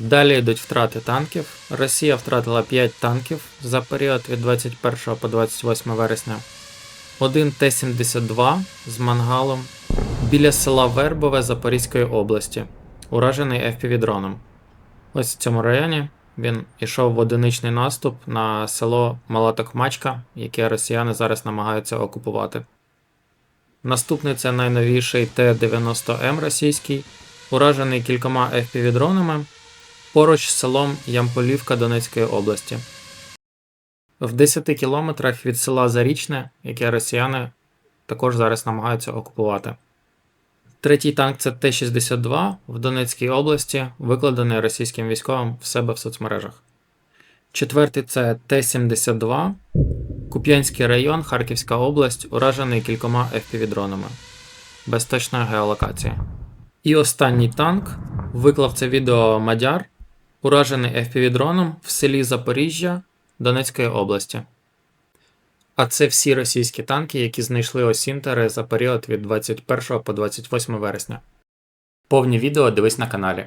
Далі йдуть втрати танків. Росія втратила 5 танків за період від 21 по 28 вересня. Один Т-72 з мангалом біля села Вербове Запорізької області, уражений FPV-дроном. Ось в цьому районі він ішов в одиничний наступ на село Мала Токмачка, яке росіяни зараз намагаються окупувати. Наступний це найновіший Т-90М російський, уражений кількома FPV-дронами поруч з селом Ямполівка Донецької області. В 10 кілометрах від села Зарічне, яке росіяни також зараз намагаються окупувати. Третій танк це Т-62 в Донецькій області, викладений російським військовим в себе в соцмережах. Четвертий це Т-72, Куп'янський район, Харківська область, уражений кількома FPV-дронами без точної геолокації. І останній танк виклав це відео Мадяр, уражений FPV-дроном в селі Запоріжжя Донецької області. А це всі російські танки, які знайшли осінтери за період від 21 по 28 вересня. Повні відео дивись на каналі.